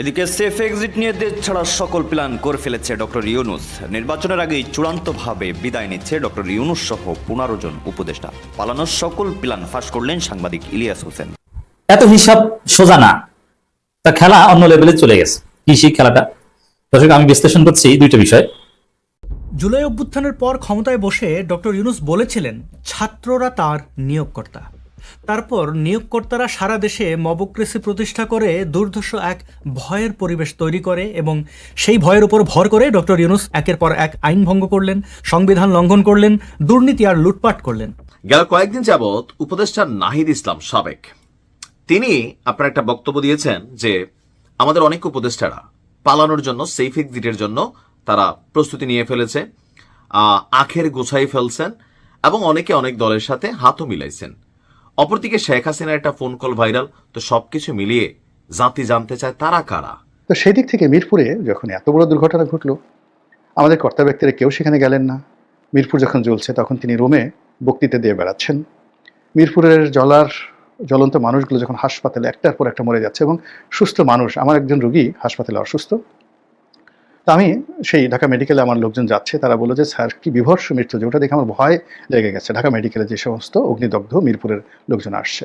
এদিকে safe exit নিয়ে দেশ ছাড়া সকল প্ল্যান করে ফেলেছে ডক্টর ইউনুস। নির্বাচনের আগেই চূড়ান্তভাবে বিদায় নিচ্ছে ডক্টর ইউনুস সহ পনেরো জন উপদেষ্টা। পালানোর সকল প্ল্যান ফাঁস করলেন সাংবাদিক ইলিয়াস হোসেন। এত হিসাব সোজা না। তা খেলা অন্য লেভেলে চলে গেছে। কি সেই খেলাটা? দর্শক আমি বিশ্লেষণ করছি এই দুইটা বিষয়। জুলাই অভ্যুত্থানের পর ক্ষমতায় বসে ডক্টর ইউনুস বলেছিলেন ছাত্ররা তার নিয়োগকর্তা। তারপর নিয়োগকর্তারা সারা দেশে মবক্রেসি প্রতিষ্ঠা করে দুর্ধর্ষ এক ভয়ের পরিবেশ তৈরি করে এবং সেই ভয়ের উপর ভর করে ডক্টর ইউনুস একের পর এক আইন ভঙ্গ করলেন, সংবিধান লঙ্ঘন করলেন, দুর্নীতি আর লুটপাট করলেন। গেল কয়েকদিন যাবৎ উপদেষ্টা নাহিদ ইসলাম সাবেক। তিনি আপনার একটা বক্তব্য দিয়েছেন যে আমাদের অনেক উপদেষ্টারা পালানোর জন্য সেফ এক্সিটের জন্য তারা প্রস্তুতি নিয়ে ফেলেছে আখের গোছাই ফেলছেন এবং অনেকে অনেক দলের সাথে হাতও মিলাইছেন। অপরদিকে শেখ হাসিনার একটা ফোন কল ভাইরাল তো সবকিছু মিলিয়ে জাতি জানতে চায় তারা কারা? তো সেই দিক থেকে মিরপুরে যখন এত বড় দুর্ঘটনা ঘটলো, আমাদের কর্তা ব্যক্তিরা কেউ সেখানে গেলেন না। মিরপুর যখন জ্বলছে, তখন তিনি রোমে বক্তৃতা দিয়ে বেড়াচ্ছেন। মিরপুরের জলার জ্বলন্ত মানুষগুলো যখন হাসপাতালে একটার পর একটা মরে যাচ্ছে এবং সুস্থ মানুষ, আমার একজন রোগী হাসপাতালে অসুস্থ। তো আমি সেই ঢাকা মেডিকেলে আমার লোকজন যাচ্ছে, তারা বলল যে, স্যার, কি বিভর্ষ মৃত্যু যে, ওটা দেখে আমার ভয় লেগে গেছে। ঢাকা মেডিকেলে যে সমস্ত অগ্নিদগ্ধ মিরপুরের লোকজন আসছে।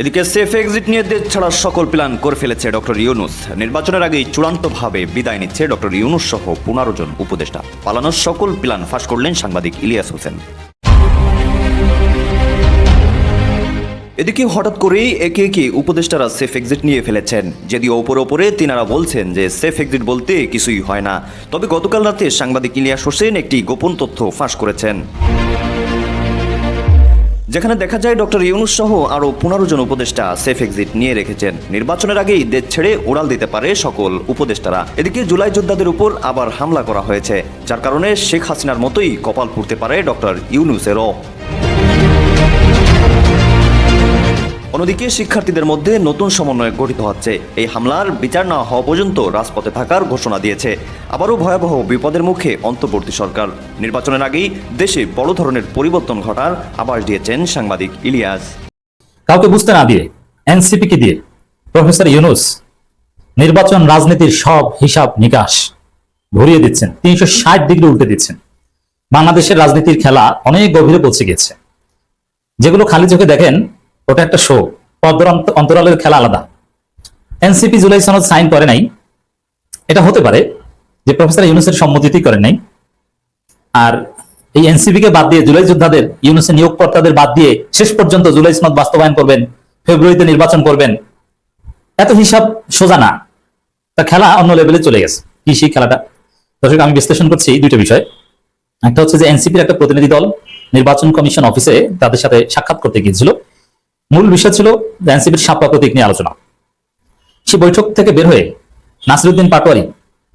এদিকে সেফ এক্সিট নিয়ে দেশ ছাড়া সকল প্ল্যান করে ফেলেছে ডক্টর ইউনুস। নির্বাচনের আগেই চূড়ান্তভাবে বিদায় নিচ্ছে ডক্টর ইউনুস সহ পনেরো জন উপদেষ্টা। পালানোর সকল প্ল্যান ফাঁস করলেন সাংবাদিক ইলিয়াস হোসেন। এদিকে হঠাৎ করেই একে একে উপদেষ্টারা সেফ এক্সিট নিয়ে ফেলেছেন। যদিও ওপরে ওপরে তিনারা বলছেন যে সেফ এক্সিট বলতে কিছুই হয় না। তবে গতকাল রাতে সাংবাদিক ইলিয়াস হোসেন একটি গোপন তথ্য ফাঁস করেছেন। যেখানে দেখা যায় ডক্টর ইউনুস সহ আরও পনেরো জন উপদেষ্টা সেফ এক্সিট নিয়ে রেখেছেন। নির্বাচনের আগেই দেশ ছেড়ে ওড়াল দিতে পারে সকল উপদেষ্টারা। এদিকে জুলাই যোদ্ধাদের উপর আবার হামলা করা হয়েছে, যার কারণে শেখ হাসিনার মতোই কপাল পুড়তে পারে ডক্টর ইউনুসেরও। অন্যদিকে শিক্ষার্থীদের মধ্যে নতুন সমন্বয় গঠিত হচ্ছে। এই হামলার বিচার না হওয়া পর্যন্ত রাজপথে থাকার ঘোষণা দিয়েছে। আবারও ভয়াবহ বিপদের মুখে অন্তর্বর্তী সরকার। নির্বাচনের আগেই দেশে বড় ধরনের পরিবর্তন ঘটার আভাস দিয়েছেন সাংবাদিক ইলিয়াস। কাউকে বুঝতে না দিয়ে, এনসিপি কে দিয়ে, প্রফেসর ইউনুস, নির্বাচন রাজনীতির সব হিসাব নিকাশ ঘুরিয়ে দিচ্ছেন, তিনশো ষাট ডিগ্রি উল্টে দিচ্ছেন। বাংলাদেশের রাজনীতির খেলা অনেক গভীরে পৌঁছে গেছে। যেগুলো খালি চোখে দেখেন ওটা একটা শো পদ্ম অন্তরালের খেলা আলাদা। এনসিপি জুলাই সনদ সাইন করে নাই। এটা হতে পারে যে প্রফেসর ইউনুসের সম্মতিতেই করেন নাই। আর এই এনসিপি কে বাদ দিয়ে জুলাই যোদ্ধাদের, ইউনুসের নিয়োগকর্তাদের বাদ দিয়ে শেষ পর্যন্ত জুলাই সনদ বাস্তবায়ন করবেন, ফেব্রুয়ারিতে নির্বাচন করবেন, এত হিসাব সোজা না। তা খেলা অন্য লেভেলে চলে গেছে। কি সেই খেলাটা? দর্শক, আমি বিশ্লেষণ করছি দুইটা বিষয়। একটা হচ্ছে যে এনসিপির একটা প্রতিনিধি দল নির্বাচন কমিশন অফিসে তাদের সাথে সাক্ষাৎ করতে গিয়েছিল। মূল বিষয় ছিল এনসিপির সাপা প্রতীক নিয়ে আলোচনা। সে বৈঠক থেকে বের হয়ে নাসিরুদ্দিন পাটোয়ারি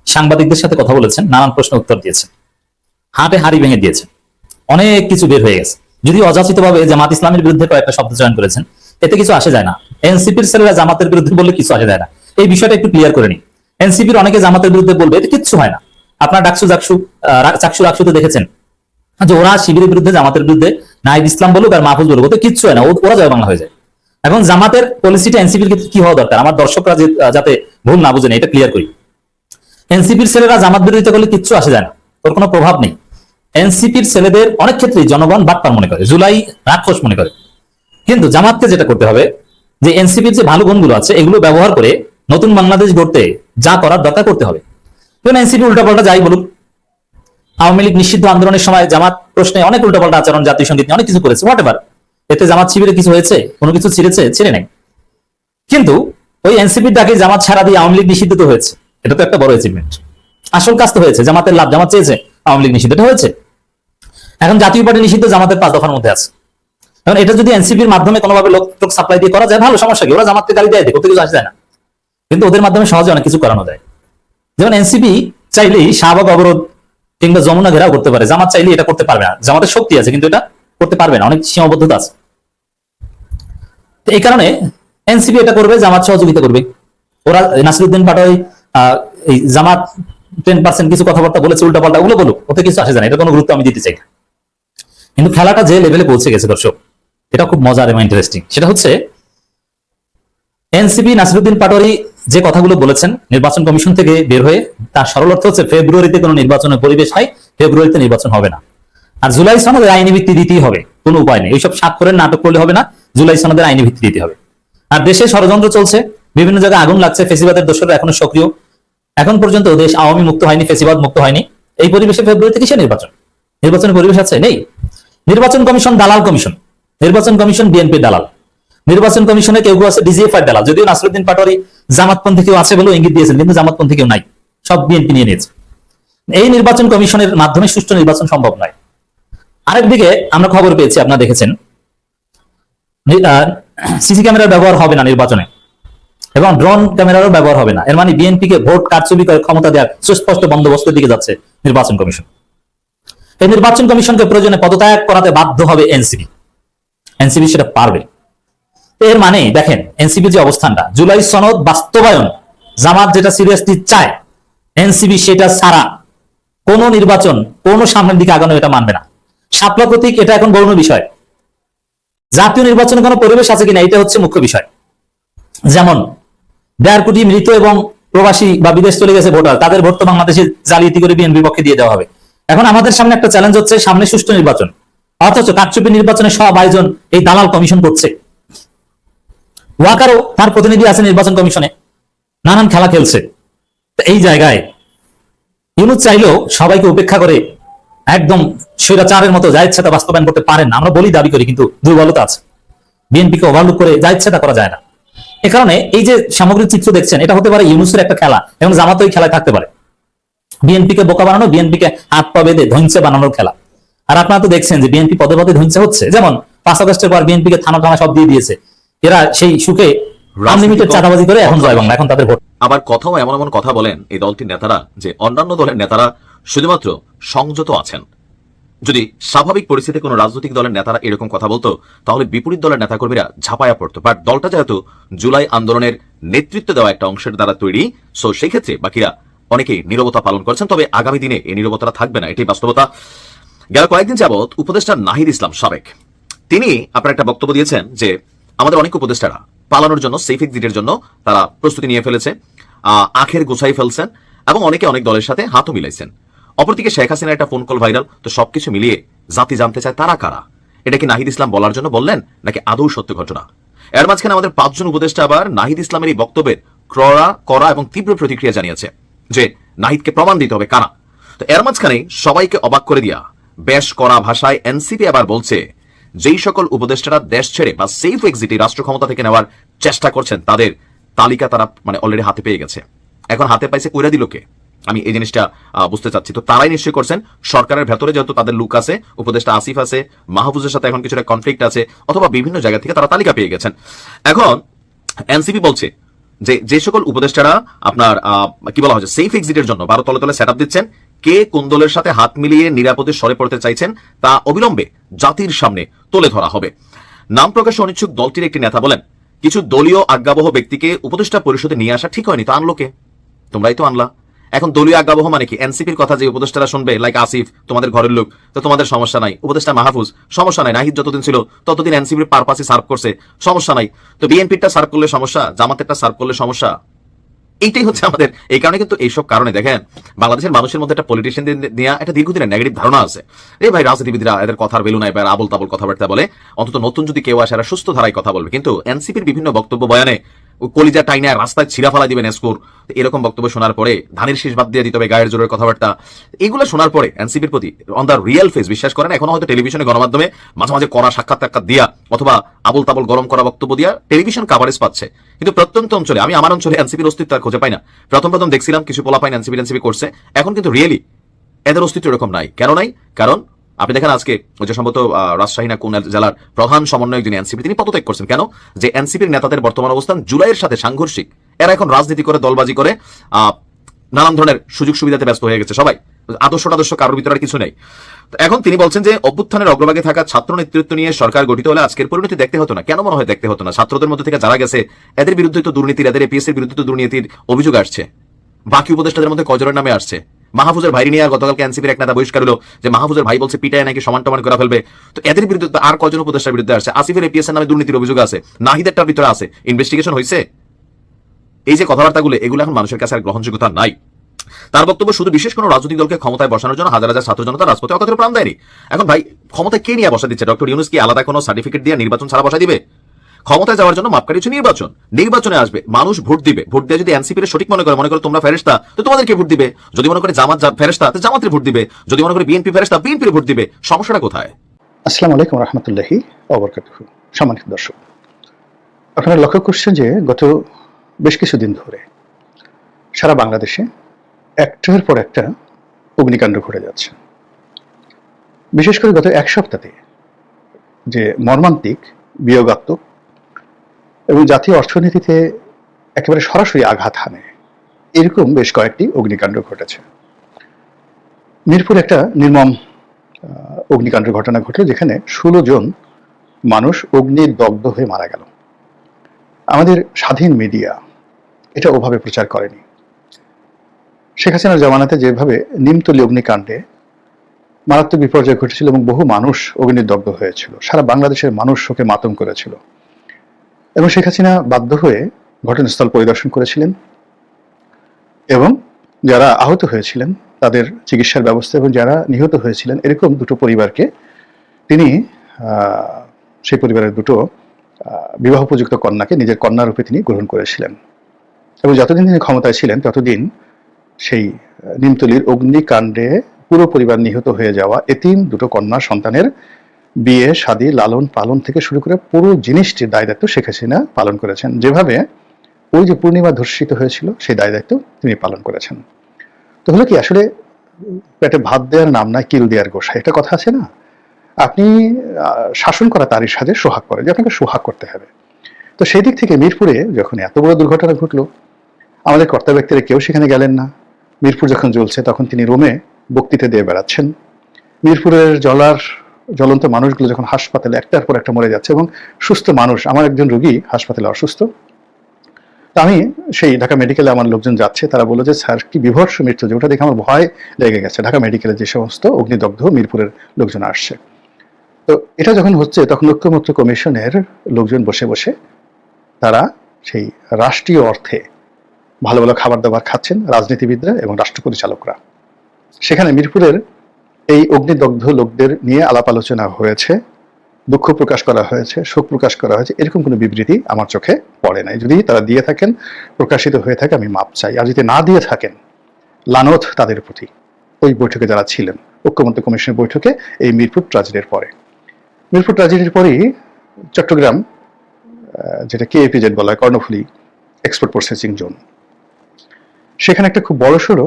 সাংবাদিকদের সাথে কথা বলেছেন, নানান প্রশ্ন উত্তর দিয়েছেন, হাটে হাড়ি ভেঙে দিয়েছেন, অনেক কিছু বের হয়ে গেছে। যদি অযাচিত ভাবে জামাত ইসলামের বিরুদ্ধে কয়েকটা শব্দ চয়ন করেছেন, এতে কিছু আসে যায় না। এনসিপির ছেলেরা জামাতের বিরুদ্ধে বললে কিছু আসে যায় না। এই বিষয়টা একটু ক্লিয়ার করে নি এনসিপির অনেকে জামাতের বিরুদ্ধে বলবে, এটা কিচ্ছু হয় না। আপনার ডাকসু জাকসু চাকসু রাকসুতে দেখেছেন যে ওরা শিবিরের বিরুদ্ধে, জামাতের বিরুদ্ধে নাইদ ইসলাম বলুক আর মাহফুজ বলুক, ওতে কিচ্ছু হয় না ওরা জয় বাংলা হয়ে যায়। এখন জামাতের পলিসিটা এনসিপির ক্ষেত্রে কি হওয়া দরকার? আমার দর্শকরা যাতে ভুল না বুঝেন, এটা ক্লিয়ার করি। এনসিপির ছেলেরা জামাত বিরোধিতা করলে কিচ্ছু আসে যায় না, ওর কোনো প্রভাব নেই। এনসিপির ছেলেদের অনেক ক্ষেত্রেই জনগণ বাটপার মনে করে, জুলাই রাক্ষস মনে করে। কিন্তু জামাতকে যেটা করতে হবে, যে এনসিপির যে ভালো গুণগুলো আছে, এগুলো ব্যবহার করে নতুন বাংলাদেশ গড়তে যা করার দরকার করতে হবে। এনসিপি উল্টাপাল্টা যাই বলুক আওয়ামী লীগ নিষিদ্ধ আন্দোলনের সময় জামাত প্রশ্নে অনেক উল্টাপাল্টা আচরণ, জাতীয় সংগীত নিয়ে অনেক কিছু করেছে হোয়াট এভার এতে জামাত শিবিরে কিছু হয়েছে? কোনো কিছু ছিঁড়েছে? ছিঁড়ে নেই। কিন্তু ওই এনসিপির ডাকে জামাত ছাড়া দিয়ে আওয়ামী লীগ নিষিদ্ধ তো হয়েছে। এটা তো একটা বড় অ্যাচিভমেন্ট আসল কাজ তো হয়েছে, জামাতের লাভ। জামাত চেয়েছে আওয়ামী লীগ নিষিদ্ধ। এটা হয়েছে। এখন জাতীয় পার্টি নিষিদ্ধ জামাতের পাঁচ দফার মধ্যে আছে। এখন এটা যদি এনসিপির মাধ্যমে কোনোভাবে লোক টোক সাপ্লাই দিয়ে করা যায়, ভালো, সমস্যা কি? ওরা জামাতকে গালি দেয় দেখো কিছু আসে না। কিন্তু ওদের মাধ্যমে সহজে অনেক কিছু করানো যায়। যেমন এনসিপি চাইলেই শাহবাগ অবরোধ কিংবা যমুনা ঘেরাও করতে পারে। জামাত চাইলে এটা করতে পারবে না। জামাতের শক্তি আছে কিন্তু এটা করতে পারবে না। অনেক সীমাবদ্ধতা আছে। তো এই কারণে এনসিপি এটা করবে জামাত সহযোগিতা করবে। ওরা নাসিরুদ্দিন আহ, এই জামাত টেন পার্সেন্ট কিছু কথাবার্তা বলেছে উল্টা পাল্টা ওগুলো বলুক ওতে কিছু আসে যায় না। এটা কোনো গুরুত্ব আমি দিতে চাই না। কিন্তু খেলাটা যে লেভেলে পৌঁছে গেছে দর্শক এটা খুব মজার এবং ইন্টারেস্টিং সেটা হচ্ছে এনসিপি নাসিরুদ্দিন পাটোয়ারি যে কথাগুলো বলেছেন, নির্বাচন কমিশন থেকে বের হয়ে তার সরল অর্থ হচ্ছে ফেব্রুয়ারিতে কোনো নির্বাচনের পরিবেশ হয়, ফেব্রুয়ারিতে নির্বাচন হবে না। আর জুলাই সনদের আইনি ভিত্তি দিতেই হবে, কোনো উপায় নেই। এইসব স্বাক্ষরের নাটক করলে হবে না, জুলাই সনদের আইনি ভিত্তি দিতে হবে। আর দেশে ষড়যন্ত্র চলছে, বিভিন্ন জায়গায় আগুন লাগছে, ফেসিবাদের দোষরা এখনও সক্রিয়। এখন পর্যন্ত দেশ আওয়ামী মুক্ত হয়নি, ফেসিবাদ মুক্ত হয়নি। এই পরিবেশে ফেব্রুয়ারিতে কিসের নির্বাচন। নির্বাচনের পরিবেশ আছে, নেই। নির্বাচন কমিশন, দালাল কমিশন। নির্বাচন কমিশন, বিএনপি, দালাল। নির্বাচন কমিশনে কেউ কেউ আছে ডিজিএফআই দালাল। যদিও নাসরুদ্দিন পাটোয়ারি জামাতপন্থী কেউ আছে বলেও ইঙ্গিত দিয়েছেন, কিন্তু জামাতপন্থী কেউ নাই। সব বিএনপি নিয়ে নিয়েছে। এই নির্বাচন কমিশনের মাধ্যমে সুষ্ঠু নির্বাচন সম্ভব নয়। আরেকদিকে আমরা খবর পেয়েছি, আপনারা দেখেছেন। সিসি ক্যামেরার ব্যবহার হবে না নির্বাচনে। এবং ড্রোন ক্যামেরারও ব্যবহার হবে না। এর মানে বিএনপি কে ভোট কারচুপি করে ক্ষমতা দেওয়ার সুস্পষ্ট বন্দোবস্তের দিকে যাচ্ছে নির্বাচন কমিশন। এই নির্বাচন কমিশনকে প্রয়োজনে পদত্যাগ করাতে বাধ্য হবে এনসিবি এনসিবি সেটা পারবে। এর মানে দেখেন, এনসিপি যে অবস্থানটা, জুলাই সনদ বাস্তবায়ন, জামাত যেটা সিরিয়াসলি চায়, এনসিপি সেটা ছাড়া কোন নির্বাচন কোন সামনের দিকে আগানো এটা মানবে না। শাপলা প্রতীক, এটা এখন গৌণ বিষয়। জাতীয় নির্বাচনে কোনো পরিবেশ আছে কিনা, এটা হচ্ছে মুখ্য বিষয়। যেমন, দেড় কোটি মৃত এবং প্রবাসী বা বিদেশ চলে গেছে ভোটার, তাদের ভোট তো বাংলাদেশে জালিয়াতি করে বিএনপি পক্ষে দিয়ে দেওয়া হবে। এখন আমাদের সামনে একটা চ্যালেঞ্জ হচ্ছে সামনে সুষ্ঠু নির্বাচন। অথচ কারচুপি নির্বাচনে সব আয়োজন এই দালাল কমিশন করছে। ওয়াকারও তার প্রতিনিধি আছে নির্বাচন কমিশনে। নানান খেলা খেলছে। এই জায়গায় ইউনুস চাইলেও সবাইকে উপেক্ষা করে একদম স্বৈরাচারের মতো যা ইচ্ছা তা বাস্তবায়ন করতে পারেন না। আমরা বলি দাবি করি, কিন্তু দুর্বলতা আছে। বিএনপিকে ওভারলুক করে যা ইচ্ছা তা করা যায় না। এ কারণে এই যে সামগ্রিক চিত্র দেখছেন, এটা হতে পারে ইউনুসের একটা খেলা, এবং জামাত ওই খেলায় থাকতে পারে। বিএনপিকে বোকা বানানো, বিএনপিকে হাত পা বেঁধে ধ্বংসে বানানোর খেলা। আর আপনারা তো দেখছেন যে বিএনপি পদে পদে ধ্বংসে হচ্ছে। যেমন পাঁচ আগস্টের পর বিএনপিকে থানা থানা সব দিয়ে দিয়েছে। এরা সেই সুখে আনলিমিটেড চাঁদাবাজি করে এখন জয় বাংলা এখন তাদের ভোট। আবার কথাও এমন এমন কথা বলেন এই দলটির নেতারা যে অন্যান্য দলের নেতারা শুধুমাত্র সংযত আছেন। যদি স্বাভাবিক পরিস্থিতিতে কোনো রাজনৈতিক দলের নেতারা এরকম কথা বলতো তাহলে বিপরীত দলের নেতাকর্মীরা ঝাঁপায়া পড়তো। বাট দলটা যেহেতু জুলাই আন্দোলনের নেতৃত্ব দেওয়া একটা অংশের দ্বারা তৈরি সো সেই ক্ষেত্রে বাকিরা অনেকেই নীরবতা পালন করছেন। তবে আগামী দিনে এই নীরবতাটা থাকবে না এটি বাস্তবতা। গেল কয়েকদিন যাবৎ উপদেষ্টা নাহিদ ইসলাম সাবেক। তিনি আপনার একটা বক্তব্য দিয়েছেন যে আমাদের অনেক উপদেষ্টারা পালানোর জন্য সেফ এক্সিটের জন্য তারা প্রস্তুতি নিয়ে ফেলেছে আখের গোছাই ফেলছেন এবং অনেকে অনেক দলের সাথে হাতও মিলাইছেন। অপরদিকে শেখ হাসিনার একটা ফোন কল ভাইরাল তো সবকিছু মিলিয়ে জাতি জানতে চায় তারা কারা? এটা কি নাহিদ ইসলাম বলার জন্য বললেন, নাকি আদৌ সত্য ঘটনা? এর মাঝখানে আমাদের পাঁচজন উপদেষ্টা আবার নাহিদ ইসলামের এই বক্তব্যের ক্রড়া করা এবং তীব্র প্রতিক্রিয়া জানিয়েছে যে নাহিদকে প্রমাণ দিতে হবে কারা। তো এর মাঝখানে সবাইকে অবাক করে দিয়া বেশ করা ভাষায় এনসিপি আবার বলছে যেই সকল উপদেষ্টারা দেশ ছেড়ে বা সেফ এক্সিটে রাষ্ট্র ক্ষমতা থেকে নেওয়ার চেষ্টা করছেন, তাদের তালিকা তারা মানে অলরেডি হাতে পেয়ে গেছে। এখন হাতে পাইছে কইরা দিল কে? আমি এই জিনিসটা বুঝতে চাচ্ছি। তো তারাই নিশ্চয়ই করছেন। সরকারের ভেতরে যেহেতু তাদের লুক আছে, উপদেষ্টা আসিফ আছে, মাহফুজের সাথে এখন কিছুটা কনফ্লিক্ট আছে, অথবা বিভিন্ন জায়গা থেকে তারা তালিকা পেয়ে গেছেন। এখন এনসিপি বলছে যে যে সকল উপদেষ্টারা আপনার কি বলা হচ্ছে সেফ এক্সিটের জন্য বারো তলে তলে সেট দিচ্ছেন কে কোন দলের সাথে হাত মিলিয়ে নিরাপদে সরে পড়তে চাইছেন তা অবিলম্বে জাতির সামনে তুলে ধরা হবে। নাম প্রকাশে অনিচ্ছুক দলটির একটি নেতা বলেন, কিছু দলীয় আজ্ঞাবহ ব্যক্তিকে উপদেষ্টা পরিষদে নিয়ে আসা ঠিক হয়নি, তো আনলো কে? তোমরাই তো আনলা। এখন দলীয় আজ্ঞাবহ মানে কি? এনসিপির কথা যে উপদেষ্টারা শুনবে লাইক আসিফ, তোমাদের ঘরের লোক, তো তোমাদের সমস্যা নাই। উপদেষ্টা মাহফুজ, সমস্যা নাই, নাহিদ যতদিন ছিল, ততদিন এনসিপির পারপাসে সার্ভ করছে, সমস্যা নাই। তো বিএনপিটা সার্ভ করলে সমস্যা, জামাতেরটা সার্ভ করলে সমস্যা? এইটাই হচ্ছে আমাদের, এই কারণে কিন্তু এইসব কারণে, দেখেন, বাংলাদেশের মানুষের মধ্যে একটা পলিটিশিয়ান নিয়ে একটা দীর্ঘদিনের নেগেটিভ ধারণা আছে। এই ভাই, রাজনীতিবিদরা এদের কথার বেলু নাই আবল তাবল কথাবার্তা বলে। অন্তত নতুন যদি কেউ আসে সুস্থ ধারায় কথা বলবে। কিন্তু এনসিপির বিভিন্ন বক্তব্য বয়ানে কলিজা টাইনা রাস্তায় ছিঁড়া ফেলা দিবেন স্কোর এরকম বক্তব্য শোনার পরে ধানের শীষ বাদ দিয়ে দিতে হবে গায়ের জোরের কথাবার্তা। এগুলো শোনার পরে এনসিপির প্রতি অন দ্য রিয়েল ফেস বিশ্বাস করেন, এখনও হয়তো টেলিভিশনে গণমাধ্যমে মাঝে মাঝে করা সাক্ষাৎ টাক্ষাৎ দিয়া অথবা আবল তাবল গরম করা বক্তব্য দিয়া টেলিভিশন কাভারেজ পাচ্ছে। কিন্তু প্রত্যন্ত অঞ্চলে, আমি আমার অঞ্চলে এনসিপির অস্তিত্ব আর খুঁজে পাই না। প্রথম প্রথম দেখছিলাম কিছু পোলা পাইন এনসিপি এনসিপি করছে, এখন কিন্তু রিয়েলি এদের অস্তিত্ব এরকম নাই। কেন নাই? কারণ আপনি দেখেন আজকে যে সম্ভবত রাজশাহী না কোন জেলার প্রধান সমন্বয়ক যিনি এনসিপি, তিনি পদত্যাগ করছেন। কেন? যে এনসিপির নেতাদের বর্তমান অবস্থান জুলাইয়ের সাথে সাংঘর্ষিক। এরা এখন রাজনীতি করে, দলবাজি করে নানান ধরনের সুযোগ সুবিধাতে ব্যস্ত হয়ে গেছে সবাই। আদর্শ আদর্শ কারোর ভিতরে কিছু নেই। এখন তিনি বলছেন যে, অভ্যুত্থানের অগ্রভাগে থাকা ছাত্র নেতৃত্ব নিয়ে সরকার গঠিত হলে আজকের পরিণতি দেখতে হতো না। কেন মনে হয় দেখতে হতো না? ছাত্রদের মধ্যে থেকে যারা গেছে, এদের বিরুদ্ধে তো দুর্নীতির, এদের এপিএস এর বিরুদ্ধে তো দুর্নীতির অভিযোগ আসছে। বাকি উপদেষ্টাদের মধ্যে কজরের নামে আসছে? মাহফুজের ভাই নিয়ে গতকালকে এনসিপির এক নেতা বহিষ্কার হলো যে মাহফুজের ভাই বলছে, পিটায় নাকি সমান টমান করে ফেলবে। তো এদের বিরুদ্ধে আর কজন উপদেষ্টার বিরুদ্ধে আসছে? আসিফের এপিএস নামে দুর্নীতির অভিযোগ আছে। নাহিদেরটার ভিতরে আছে। ইনভেস্টিগেশন হয়েছে এই যে কথাবার্তাগুলো, এগুলো এখন মানুষের কাছে আর গ্রহণযোগ্যতা নাই। তার বক্তব্য শুধু বিশেষ কোনো রাজনৈতিক দলকে ক্ষমতায় বসানোর জন্য হাজার হাজার ছাত্র জনতা রাজপথে অকাতরে প্রাণ দেয়নি। এখন ভাই, ক্ষমতায় কে নিয়ে বসা দিচ্ছে? ডক্টর ইউনুস কি আলাদা কোনো সার্টিফিকেট দিয়ে নির্বাচন ছাড়া বসা দিবে? ক্ষমতায় যাওয়ার জন্য মাপকাঠি হচ্ছে নির্বাচন। নির্বাচনে আসবে, মানুষ ভোট দিবে। ভোট দিয়ে যদি এনসিপি সঠিক মনে করে মনে করে তোমরা ফেরেস্তা তো তোমাদেরকে ভোট দিবে। যদি মনে করে জামাত ফেরেস্তা তো জামাতের ভোট দিবে। যদি মনে করে বিএনপি ফেরেস্তা বিএনপির ভোট দিবে। সমস্যাটা কোথায়? আসসালামু আলাইকুম রহমতুল্লাহি অবরকাতুহ সম্মানিত দর্শক, আপনারা লক্ষ্য করছেন যে গত বেশ কিছুদিন ধরে সারা বাংলাদেশে একটার পর একটা অগ্নিকাণ্ড ঘটে যাচ্ছে। বিশেষ করে গত এক সপ্তাহে যে মর্মান্তিক, বিয়োগাত্মক এবং জাতীয় অর্থনীতিতে একেবারে সরাসরি আঘাত হানে। এরকম বেশ কয়েকটি অগ্নিকাণ্ড ঘটেছে। মিরপুর একটা নির্মম অগ্নিকাণ্ডের ঘটনা ঘটলো যেখানে ষোলো জন মানুষ অগ্নির দগ্ধ হয়ে মারা গেল। আমাদের স্বাধীন মিডিয়া এটা ওভাবে প্রচার করেনি। শেখ হাসিনার জমানাতে যেভাবে নিমতলি অগ্নিকাণ্ডে মারাত্মক বিপর্যয় ঘটেছিল এবং বহু মানুষ অগ্নিদগ্ধ হয়েছিল, সারা বাংলাদেশের মানুষ শোকে মাতম করেছিল। এবং শেখ হাসিনা বাধ্য হয়ে ঘটনাস্থল পরিদর্শন করেছিলেন। এবং যারা আহত হয়েছিলেন, তাদের চিকিৎসার ব্যবস্থা এবং যারা নিহত হয়েছিলেন, এরকম দুটো পরিবারকে তিনি সেই পরিবারের দুটো বিবাহ উপযুক্ত কন্যাকে নিজের কন্যা রূপে তিনি গ্রহণ করেছিলেন। এবং যতদিন তিনি ক্ষমতায় ছিলেন, ততদিন সেই নিমতলির অগ্নিকাণ্ডে পুরো পরিবার নিহত হয়ে যাওয়া এতিম দুটো কন্যা সন্তানের বিয়ে, শাদী, লালন, পালন থেকে শুরু করে পুরো জিনিসটির দায় দায়িত্ব শেখ হাসিনা পালন করেছেন। যেভাবে ওই যে পূর্ণিমা ধর্ষিত হয়েছিল, সেই দায় দায়িত্ব তিনি পালন করেছেন। তো হলো কি, আসলে পেটে ভাত দেওয়ার নাম নাই, কিল দেওয়ার গোসাই এটা কথা আছে না? আপনি শাসন করা তারই সাথে সোহাগ করে, যে আপনাকে সোহাগ করতে হবে। তো সেই দিক থেকে মিরপুরে যখন এত বড় দুর্ঘটনা ঘটলো, আমাদের কর্তা ব্যক্তিরা কেউ সেখানে গেলেন না। মিরপুর যখন জ্বলছে, তখন তিনি রোমে বক্তৃতা দিয়ে বেড়াচ্ছেন। মিরপুরের জলার জ্বলন্ত মানুষগুলো যখন হাসপাতালে একটার পর একটা মরে যাচ্ছে এবং সুস্থ মানুষ, আমার একজন রুগী হাসপাতালে অসুস্থ। তো আমি সেই ঢাকা মেডিকেলে আমার লোকজন যাচ্ছে, তারা বলল যে, স্যার, কি বিভর্ষ মৃত্যু যে, ওটা দেখে আমার ভয় লেগে গেছে। ঢাকা মেডিকেলে যে সমস্ত অগ্নিদগ্ধ মিরপুরের লোকজন আসছে। তো এটা যখন হচ্ছে, তখন ঐক্যমত্র কমিশনের লোকজন বসে বসে তারা সেই রাষ্ট্রীয় অর্থে ভালো ভালো খাবার দাবার খাচ্ছেন রাজনীতিবিদরা এবং রাষ্ট্র পরিচালকরা। সেখানে মিরপুরের এই অগ্নিদগ্ধ লোকদের নিয়ে আলাপ আলোচনা হয়েছে, দুঃখ প্রকাশ করা হয়েছে, শোক প্রকাশ করা হয়েছে, এরকম কোনো বিবৃতি আমার চোখে পড়ে নাই। যদি তারা দিয়ে থাকেন, প্রকাশিত হয়ে থাকে, আমি মাপ চাই। আর যদি না দিয়ে থাকেন, লানত তাদের প্রতি। ওই বৈঠকে যারা ছিলেন, ঐক্যমত্য কমিশনের বৈঠকে এই মিরপুর ট্রাজেডির পরে। মিরপুর ট্রাজেডির পরেই চট্টগ্রাম যেটা কেএপিজেড বলা হয়, কর্ণফুলি এক্সপোর্ট প্রসেসিং জোন সেখানে একটা খুব বড় সড়ো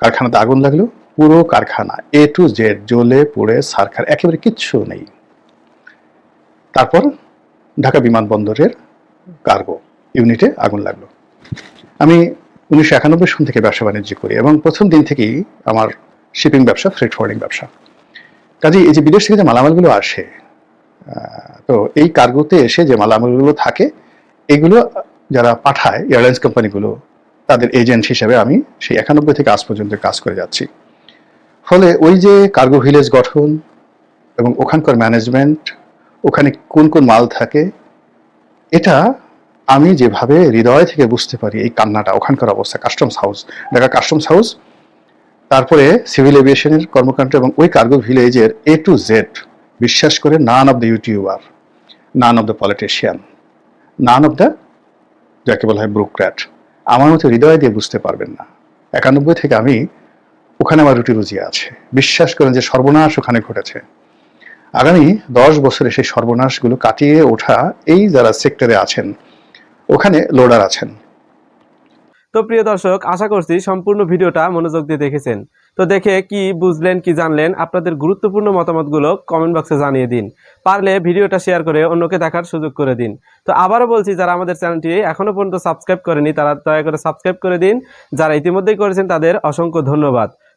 কারখানাতে আগুন লাগল। পুরো কারখানা এ টু জেড জ্বলে পুড়ে সারখার একেবারে কিচ্ছু নেই। তারপর ঢাকা বিমানবন্দরের কার্গো ইউনিটে আগুন লাগল। আমি উনিশশো একানব্বই সন থেকে ব্যবসা বাণিজ্য করি এবং প্রথম দিন থেকেই আমার শিপিং ব্যবসা ফ্রেট ফরওয়ার্ডিং ব্যবসা। কাজে এই যে বিদেশ থেকে যে মালামালগুলো আসে তো এই কার্গোতে এসে যে মালামালগুলো থাকে, এগুলো যারা পাঠায় এয়ারলাইন্স কোম্পানিগুলো তাদের এজেন্ট হিসেবে আমি সেই একানব্বই থেকে আজ পর্যন্ত কাজ করে যাচ্ছি। ফলে ওই যে কার্গো ভিলেজ গঠন এবং ওখানকার ম্যানেজমেন্ট ওখানে কোন কোন মাল থাকে, এটা আমি যেভাবে হৃদয় থেকে বুঝতে পারি এই কান্নাটা, ওখানকার অবস্থা customs house Dhaka customs house তারপরে সিভিল এভিয়েশনের কর্মকাণ্ড এবং ওই কার্গো ভিলেজের এ টু জেড বিশ্বাস করে none of the YouTuber none of the politician none of the যাকে বলা হয় ব্রুক্র্যাট আমার মতো হৃদয় দিয়ে বুঝতে পারবেন না। একানব্বই থেকে আমি ওখানে আমার রুটি রুজি আছে। বিশ্বাস করেন যে সর্বনাশ ওখানে ঘটেছে। আগামী দশ বছরে সেই সর্বনাশগুলো কাটিয়ে ওঠা এই যারা সেক্টরে আছেন, ওখানে লোডার আছেন। তো প্রিয় দর্শক, আশা করছি সম্পূর্ণ ভিডিওটা মনোযোগ দিয়ে দেখেছেন। তো দেখে কি বুঝলেন, কি জানলেন, আপনাদের গুরুত্বপূর্ণ মতামতগুলো কমেন্ট বক্সে জানিয়ে দিন। পারলে ভিডিওটা শেয়ার করে অন্যকে দেখার সুযোগ করে দিন। তো আবারও বলছি, যারা আমাদের চ্যানেলটি এখনও পর্যন্ত সাবস্ক্রাইব করেনি, তারা দয়া করে সাবস্ক্রাইব করে দিন। যারা ইতিমধ্যেই করেছেন, তাদের অসংখ্য ধন্যবাদ।